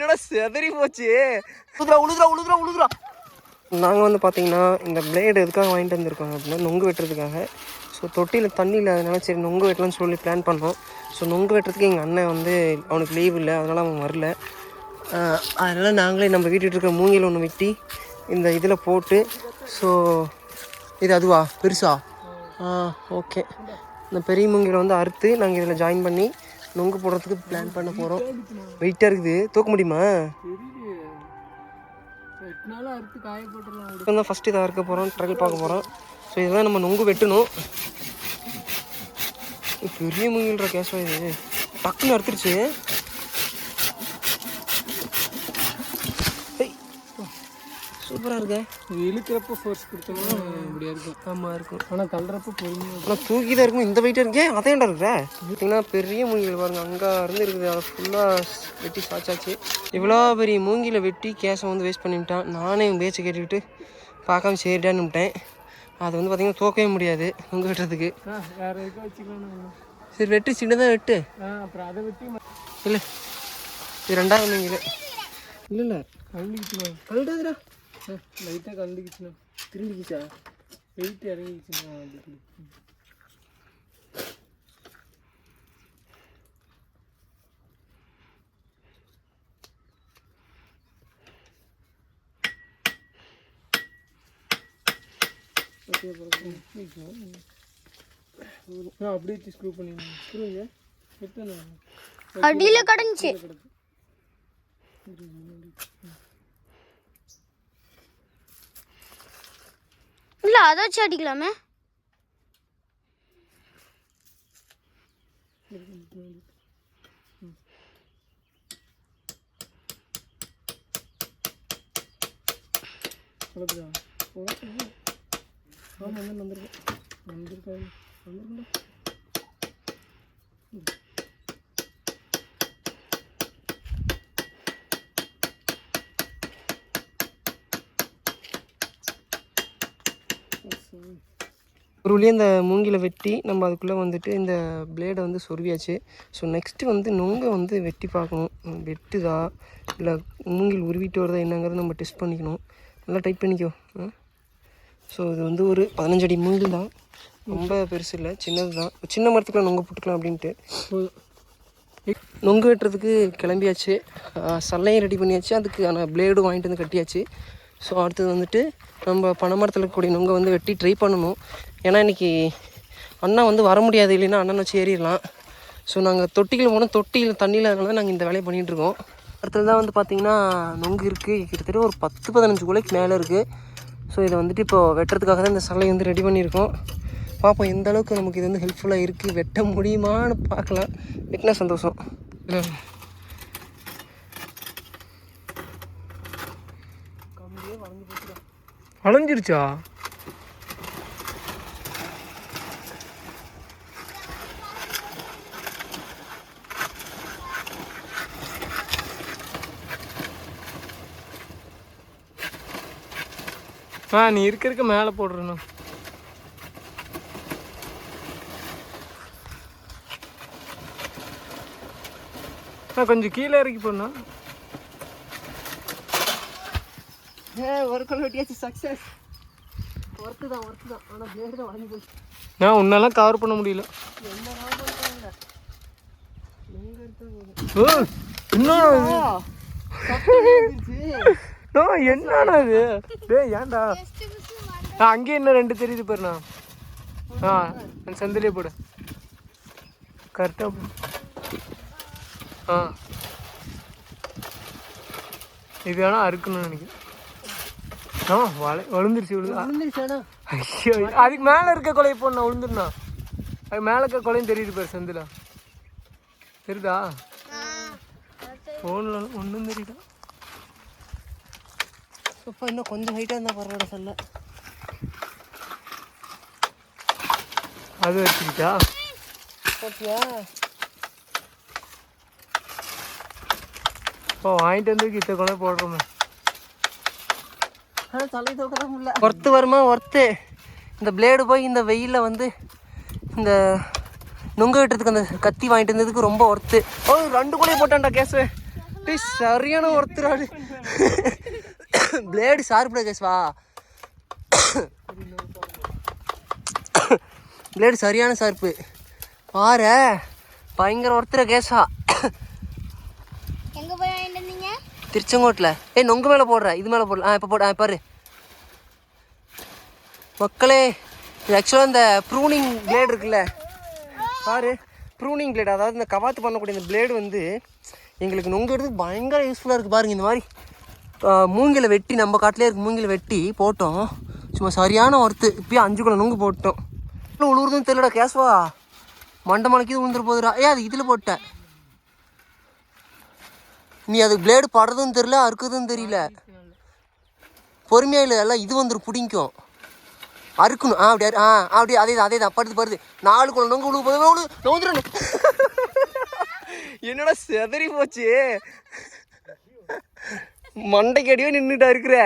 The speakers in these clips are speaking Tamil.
என்னடா செதறி போச்சு? உழுதுரா உழுதுரா உழுதுரா உழுதுரா நாங்கள் வந்து பார்த்தீங்கன்னா இந்த பிளேடு எதுக்காக வாங்கிட்டு வந்திருக்கோம் அப்படின்னா நொங்கு வெட்டுறதுக்காக. ஸோ தொட்டியில் தண்ணி இல்லாதனால சரி நொங்கு வெட்டலாம்னு சொல்லி பிளான் பண்ணோம். ஸோ நொங்கு வெட்டுறதுக்கு எங்கள் அண்ணன் வந்து அவனுக்கு லீவ் இல்லை அதனால் அவன் வரல. அதனால் நாங்களே நம்ம வீட்டுக்கு இருக்கிற மூங்கில் ஒன்று வெட்டி இந்த இதில் போட்டு ஸோ இது அதுவா? பெருசா? ஆ ஓகே இந்த பெரிய மூங்கில வந்து அறுத்து நாங்கள் இதில் ஜாயின் பண்ணி நொங்கு போடுறதுக்கு பிளான் பண்ண போகிறோம் வெயிட்டாக இருக்குது. தூக்க முடியுமா? தான் ஃபஸ்ட்டு இதை அறுக்க போகிறோம் ட்ரையல் பார்க்க போகிறோம் ஸோ இதெல்லாம் நம்ம நொங்கு வெட்டணும். பெரிய மூங்கில்ற கேஸ் இது? டக்குன்னு அறுத்துருச்சு. சூப்பராக இருக்கே. இது இழுக்கிறப்ப ஃபோர்ஸ் கொடுத்தோம்னா இப்படியா இருக்கும். ஆமாம் இருக்கும். ஆனால் தள்ளுறப்ப பொறுமையாக ஆனால் தூக்கி தான் இருக்கும்? இந்த வெயிட்டாக இருக்கே? அதேண்டா இருக்கிற பார்த்தீங்கன்னா பெரிய மூங்கில் பாருங்க. அங்கே இருந்து இருக்குது. அதை ஃபுல்லாக வெட்டி சாச்சாச்சு இவ்வளோ பெரிய மூங்கில வெட்டி கேஸை வந்து வேஸ்ட் பண்ணிவிட்டான் நானே பேச்சு கேட்டுக்கிட்டு பார்க்காம சரிடான்னு விட்டேன் அது வந்து பார்த்தீங்கன்னா தூக்கவே முடியாது உங்க வெட்டுறதுக்கு. சரி வெட்டு. சின்னதாக வெட்டு. ஆ அப்புறம் அதை வெட்டி இல்லை. இது ரெண்டாவது மூங்கில். இல்லை இல்லை. கழுந்துக்கிச்சுனா கழுடாதுடா லைட்டாக கழுந்துக்கிச்சுனா திரும்பிக்கிச்சா? வெயிட் இறங்கிக்கிச்சுனா அதுக்கு. நான் அப்படியே ஸ்க்ரூ பண்ணி ஸ்க்ரூங்க எத்தனை? அடியில கடந்துச்சு. இல்லை அதை வச்சு அடிக்கலாமே. குழப்பதா ஆமாம் வந்து வந்திருக்கா ஒரு வழியாக இந்த மூங்கில வெட்டி நம்ம அதுக்குள்ளே வந்துட்டு இந்த பிளேடை வந்து சொருவியாச்சு. ஸோ நெக்ஸ்ட்டு வந்து நொங்கை வந்து வெட்டி பார்க்கணும். வெட்டுதா? இல்லை மூங்கில் உருவிட்டு வருதா என்னங்கிறத நம்ம டெஸ்ட் பண்ணிக்கணும். நல்லா டைட் பண்ணிக்கோ. ஸோ இது வந்து ஒரு பதினஞ்சு அடி மூங்கில் தான். ரொம்ப பெருசு இல்லை சின்னது தான். சின்ன மரத்துக்குலாம் நொங்க போட்டுக்கலாம் அப்படின்ட்டு. நொங்கு வெட்டுறதுக்கு கிளம்பியாச்சு. சல்லையும் ரெடி பண்ணியாச்சு. அதுக்கான பிளேடும் வாங்கிட்டு வந்து கட்டியாச்சு. ஸோ அடுத்தது வந்துட்டு நம்ம பனைமரத்தில் இருக்கக்கூடிய நொங்கை வந்து வெட்டி ட்ரை பண்ணணும். ஏன்னா இன்றைக்கி அண்ணா வந்து வர முடியாது இல்லைன்னா அண்ணன் வச்சு ஏறிடலாம். ஸோ நாங்கள் தொட்டியில் போனால் தொட்டியில் தண்ணியில் அதனால நாங்கள் இந்த வேலையை பண்ணிகிட்ருக்கோம் அடுத்தது தான் வந்து பார்த்திங்கன்னா நொங்கு இருக்குது கிட்டத்தட்ட ஒரு பத்து பதினஞ்சு குலைக்கு மேலே இருக்குது ஸோ இதை வந்துட்டு இப்போ வெட்டுறதுக்காக தான் இந்த சலையை வந்து ரெடி பண்ணியிருக்கோம். பார்ப்போம் எந்த அளவுக்கு நமக்கு இது வந்து ஹெல்ப்ஃபுல்லாக இருக்குது வெட்ட முடியுமான்னு பார்க்கலாம். வெட்டினா சந்தோஷம். இல்லை அலைஞ்சிருச்சா? ஆ நீ இருக்க இருக்க மேலே போடுறேண்ணா கொஞ்சம் கீழே இறக்கி போடணா ஒரு கொலை வெட்டியாச்சு சக்ஸஸ் ஒர்க்கு தான் ஒர்க்கு தான். ஆனால் பிளேடு தான் வாங்கி போச்சு. நான் உன்னெல்லாம் கவர் பண்ண முடியல. என்னடா இது? டேய் ஏன்டா? அங்கேயே இன்னும் ரெண்டு தெரியுது பாருண்ணா ஆ செந்திலே போடு. கரெக்டாக ஆ. இது வேணா அறுக்கணும்னு நினைக்கிறேன். வளர்ந்துருச்சு விழுது ஐயோ அதுக்கு மேலே இருக்க கொலையை போடணும் விழுந்துருண்ணா அது மேலே இருக்க கொலையும் தெரியுது பாரு செந்தில். தெரியுதா? ஃபோனில் ஒன்றும் தெரியுதா? இப்போ இன்னும் கொஞ்சம் ஹைட்டாக இருந்தால் பரவாயில்ல சொல்ல. அது வச்சுக்கிட்டா? ஓகேயா இப்போ வாங்கிட்டு வந்து கிட்ட கொலை போடுறோமே ஆனால் தலை தூக்க தான் முடியல ஒர்த்து வருமா? ஒர்த்து இந்த பிளேடு போய் இந்த வெயிலில் வந்து இந்த நுங்க விட்டுறதுக்கு அந்த கத்தி வாங்கிட்டு இருந்ததுக்கு ரொம்ப ஒர்த்து ஓ ரெண்டு கூட போட்டான்டா கேஸு. டேய், சரியான ஒருத்தராடு பிளேடு ஷார்ப்டா கேஸ்வா பிளேடு சரியான ஷார்ப்பு பாரு பயங்கர ஒருத்தர கேஸா எங்க போய் வாங்கிட்டு வந்தீங்க திருச்செங்கோட்டில். ஏ நொங்கு மேலே போடுற. இது மேலே போடல ஆ இப்போ போட. ஆ பாரு. மக்களே இது ஆக்சுவலாக இந்த ப்ரூனிங் பிளேடு இருக்குல்ல. பாரு. ப்ரூனிங் பிளேடு அதாவது இந்த கவாத்து பண்ணக்கூடிய இந்த பிளேடு வந்து எங்களுக்கு நொங்கு எடுத்து பயங்கர யூஸ்ஃபுல்லாக இருக்குது பாருங்க இந்த மாதிரி மூங்கில் வெட்டி நம்ம காட்டிலே இருக்க மூங்கில் வெட்டி போட்டோம். சும்மா சரியான ஒர்த்து இப்பயும் அஞ்சு குள்ள நொங்கு போட்டோம். உழுவுறதுன்னு தெரியலடா கேஸ்வா மண்டை மலைக்கு விழுந்துரு போகுதுடா ஏ அது இதில் போட்டேன். நீ அது பிளேடு படுறதும் தெரியல அறுக்குறதும் தெரியல. பொறுமையா இல்லை எல்லாம் இது வந்துடும் பிடிக்கும் அறுக்கணும். ஆ அப்படி அறு- ஆ அப்படி அதே தான் அதே தான். படுது படுது. நாலு குழந்தை நொங்க உழுவு போது விழு நோந்துடணும் என்னடா செதறி போச்சு? மண்டைக்கு அடியோ நின்றுட்டா இருக்கிற.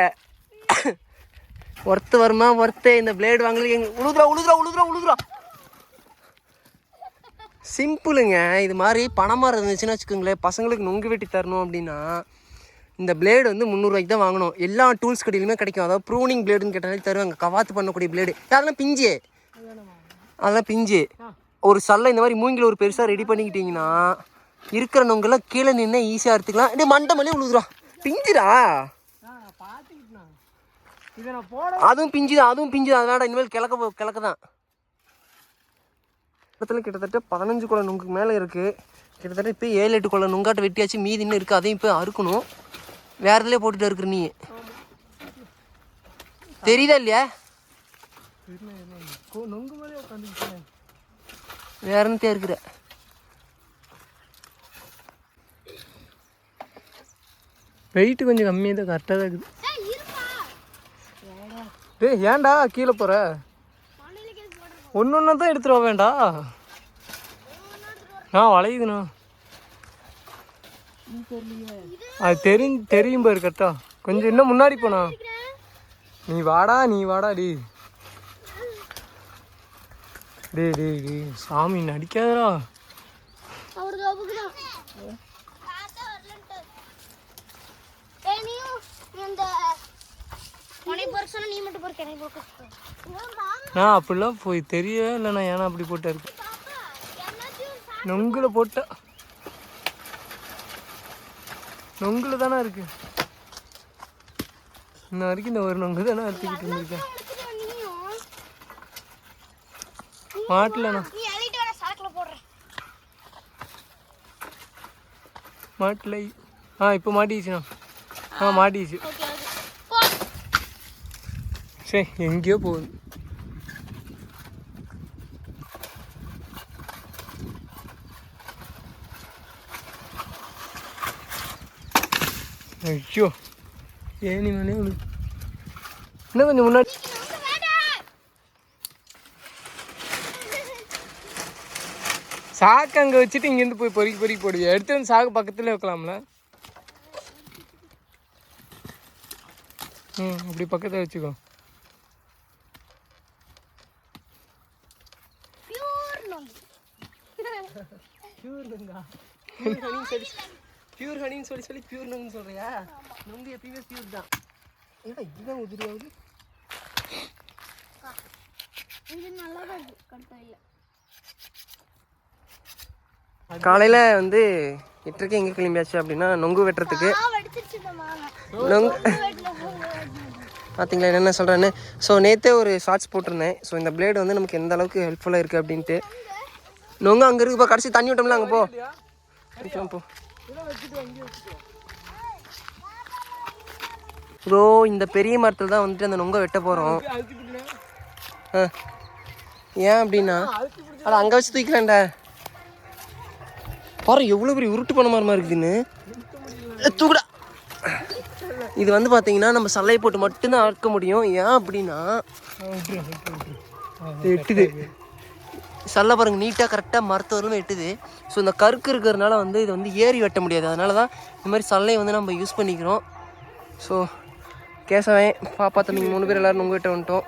ஒர்த்து வருமா? ஒர்த்து இந்த பிளேடு வாங்கல எங்க உழுதுரா உழுதுரா உழுதுரா உழுதுரா சிம்பிளுங்க. இது மாதிரி பணமாக இருந்துச்சுன்னு வச்சுக்கோங்களேன் பசங்களுக்கு நொங்கு வெட்டி தரணும் அப்படின்னா இந்த பிளேடு வந்து முந்நூறுவாய்க்கு தான் வாங்கணும். எல்லா டூல்ஸ் கடையிலுமே கிடைக்கும். அதாவது ப்ரூனிங் பிளேடுன்னு கேட்டாலே தருவாங்க. கவாத்து பண்ணக்கூடிய பிளேடு அதெல்லாம் பிஞ்சு. அதெல்லாம் பிஞ்சு. ஒரு சல்லை இந்த மாதிரி மூங்கில் ஒரு பெருசாக ரெடி பண்ணிக்கிட்டீங்கன்னா இருக்கிற நொங்கெல்லாம் கீழே நின்று ஈஸியாக எடுத்துக்கலாம். டே மண்டை மேலே விழுதுரா பிஞ்சுடா. அதுவும் பிஞ்சு அதுவும் பிஞ்சு தான் அதனால இனிமேல் கிழக்க கிழக்க தான் இடத்துல கிட்டத்தட்ட பதினஞ்சு குளம் நுங்குக்கு மேலே இருக்குது கிட்டத்தட்ட இப்போ ஏழு எட்டு குளம் நுங்காட்ட வெட்டியாச்சு. மீதி இன்னும் இருக்குது அதையும் இப்போ அறுக்கணும். வேற இதுலேயே போட்டுட்டு இருக்கிற நீ தெரியுதா இல்லையா? கொ- நொங்கு மேலே என்னத்தையா இருக்கிற. வெயிட் கொஞ்சம் கம்மியாக தான் கரெக்டாக தான் இருக்குது. டேய் ஏன்டா கீழே போகிற ஒன்று ஒன்றா தான் எடுத்துட்டு வர வேண்டா. ஆ வளையுதுண்ணா. அது தெரியும் தெரியும் பாரு கரெக்டா கொஞ்சம் இன்னும் முன்னாடி போனா. நீ வாடா நீ வாடா டி டே டே டே சாமி நடிக்காதடா. நீ மட்டும் பொறுக்க. நான் அப்படிலாம் போய் தெரியவே இல்லைண்ணா. ஏன்னா அப்படி போட்டாரு இருக்கு நொங்குல போட்டா. நொங்குல தானே இருக்கு. இன்ன வரைக்கும் இந்த ஒரு நொங்கு தானே அறுத்துக்கிட்டு இருந்திருக்கேன். மாட்டலண்ணா. மாட்டலை. ஆ இப்போ மாட்டிச்சுண்ணா ஆ மாட்டிச்சு சரி எங்கேயோ போகுது ஐயோ ஏனி மணி இன்னும் கொஞ்சம் முன்னாடி சாக்கு அங்கே வச்சுட்டு இங்கேருந்து போய் பொறுக்கி பொறுக்கி போடுவியா எடுத்து வந்து சாக்கு பக்கத்தில் வைக்கலாம்ல ம் அப்படி பக்கத்தில் வச்சுக்கோ பியூர் நொங்கு பியூர் ஹனின்னு சொல்லி சொல்லி பியூர் நொங்கு சொல்றியா? நொங்கு எப்பயுமே பியூர் தான். ஏடா இதுதான் உதிரி ஆகுது காலையில் வந்து எட்டரைக்கு எங்கே கிளம்பியாச்சு அப்படின்னா நொங்கு வெட்டுறதுக்கு. நொங்கு பார்த்தீங்களா என்னென்ன சொல்கிறேன்னு ஸோ நேற்றே ஒரு ஷார்ட்ஸ் போட்டிருந்தேன். ஸோ இந்த பிளேடு வந்து நமக்கு எந்த அளவுக்கு ஹெல்ப்ஃபுல்லாக இருக்குது அப்படின்ட்டு. நொங்கு. அங்கே இருக்குப்பா கடைசி தண்ணி விட்டோம்ல அங்கே போ. அடிக்கலாம் போ ப்ரோ இந்த பெரிய மரத்தில் தான் வந்துட்டு அந்த நொங்கை வெட்ட போகிறோம் ஏன் அப்படின்னா? அட அங்கே வச்சு தூக்கலாம்டா பாரு எவ்வளோ பெரிய உருட்டு பண்ண மாதிரி இருக்குதுன்னு. தூக்குடா. இது வந்து பார்த்தீங்கன்னா நம்ம சல்லை போட்டு மட்டும்தான் அறுக்க முடியும். ஏன் அப்படின்னா எட்டுது சல்லை பாருங்கள் நீட்டாக கரெக்டாக மரத்தவரும் எட்டுது ஸோ இந்த கருக்கு இருக்கிறதுனால வந்து இது வந்து ஏறி வெட்ட முடியாது. அதனால தான் இந்த மாதிரி சல்லையை வந்து நம்ம யூஸ் பண்ணிக்கிறோம். ஸோ கேசவன் பாப்பா தம்பி மூணு பேர் எல்லோரும் உங்கள்கிட்ட வந்துட்டோம்.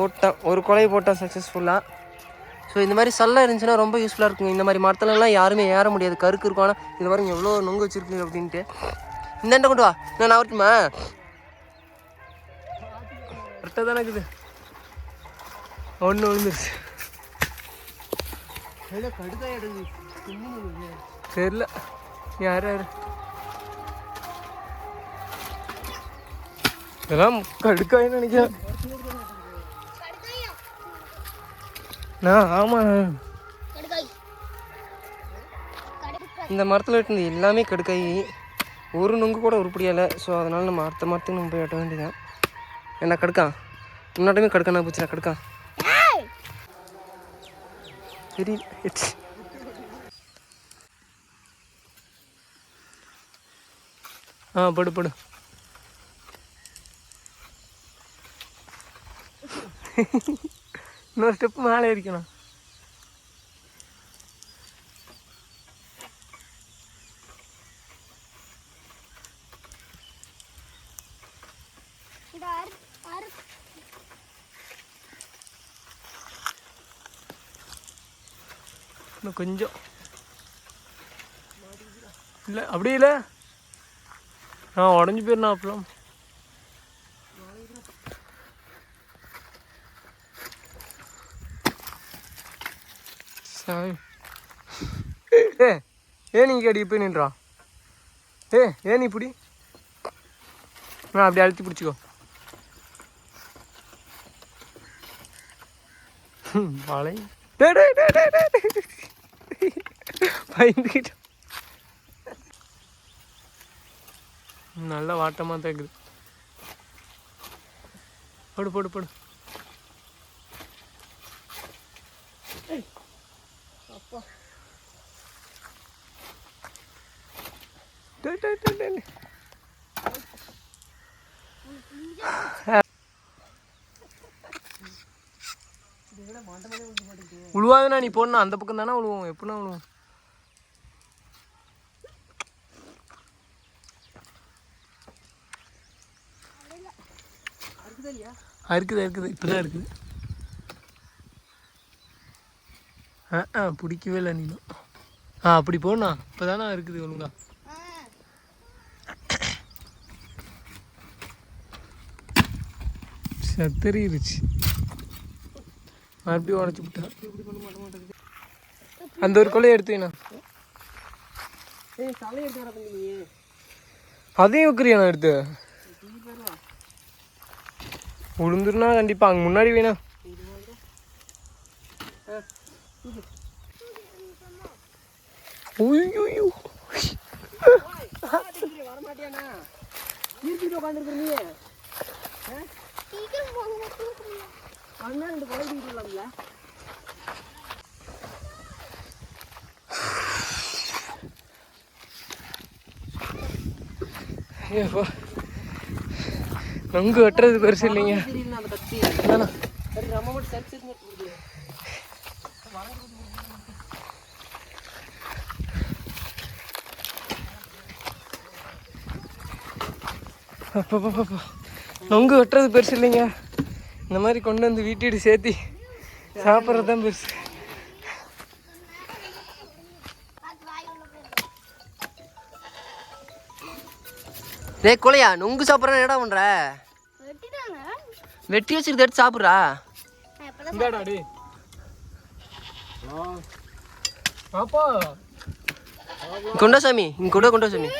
ஓட்டான் ஒரு கொலை போட்டான் சக்ஸஸ்ஃபுல்லாக ஸோ இந்த மாதிரி சல்லை இருந்துச்சுன்னா ரொம்ப யூஸ்ஃபுல்லாக இருக்கும் இந்த மாதிரி மரத்துலலாம் யாருமே ஏற முடியாது. கருக்கு இருக்கும். ஆனால் இது வரைக்கும் எவ்வளோ நொங்கு வச்சுருக்கு அப்படின்ட்டு. இந்தாண்ட கொண்டு வா. நான் வரட்டுமா? கரெக்டாக தானே இருக்குது. ஒன்று விழுந்துருச்சு. தெரில யார் யார்? இதெல்லாம் கடுக்காயின்னு நினைக்கிறேன். நான் ஆமாம் இந்த மரத்தில் வெட்டினது எல்லாமே கடுக்காய் ஒரு நொங்கு கூட உருப்படியால ஸோ அதனால் நம்ம அடுத்த மரத்துக்கு நம்ம போய் வெட்ட வேண்டியதான் என்ன கடுக்கான் முன்னாட்டுமே கடுக்கானா போச்சுடா கடுக்கான் ஏய் தெரியல இட்ஸ் ஆ படு படு இன்னொரு ஸ்டெப் மேலே இருக்கணும் இன்னும் கொஞ்சம். இல்லை அப்படி இல்லை. ஆ உடஞ்சி போயிருந்தா அப்புறம். சாமி. ஏ ஏன் நீங்கள் அடி போய் நின்றா. ஏ ஏன் நீ பிடி. நான் அப்படி அழுத்தி பிடிச்சிக்கோ. ம், மழை. டே டே டே டே டே பயந்துக்கிட்டேன் நல்ல வாட்டமாக தான் இருக்குது போடு போடு. போடு டே, டே, டே, டே, டே. உழுவாதுண்ணா நீ போடணும். அந்த பக்கம் தானே உழுவோம். எப்படின்னா உழுவோம்? இருக்குது இருக்குது இப்படிதான் இருக்குது. ஆ ஆ பிடிக்கவே இல்லை நீனும் ஆ அப்படி போண்ணா இப்போ தானே இருக்குது ஒழுங்கா. செத்தறிடுச்சு மறுபடியும் உடச்சி விட்டேன். அந்த ஒரு கொலையை எடுத்தீங்கண்ணா ஏய் தலையை எடுத்து வர பண்ணி அதையும் வைக்கிறியாண்ணா எடுத்து? உளுந்துருனா கண்டிப்பா அங்கே முன்னாடி வேணா ஐயோ வரமாட்டியாண்ணா ஈர்த்திட்டு நொங்கு வெட்டுறது பெருசு இல்லைங்க. தெரியல நொங்கு வெட்டுறது பெருசு இல்லைங்க. இந்த மாதிரி கொண்டு வந்து வீட்டீடு சேர்த்தி சாப்பிட்றது தான் பெருசு. டேய் கொலையா நொங்கு சாப்பிட்றேன் என்னடா பண்ற? வெட்டிட்டாங்க வெட்டி வச்சிருக்க எடுத்து சாப்பிட்றா. டே கொண்டா சாமி இங்க கொண்டா கொண்டா சாமி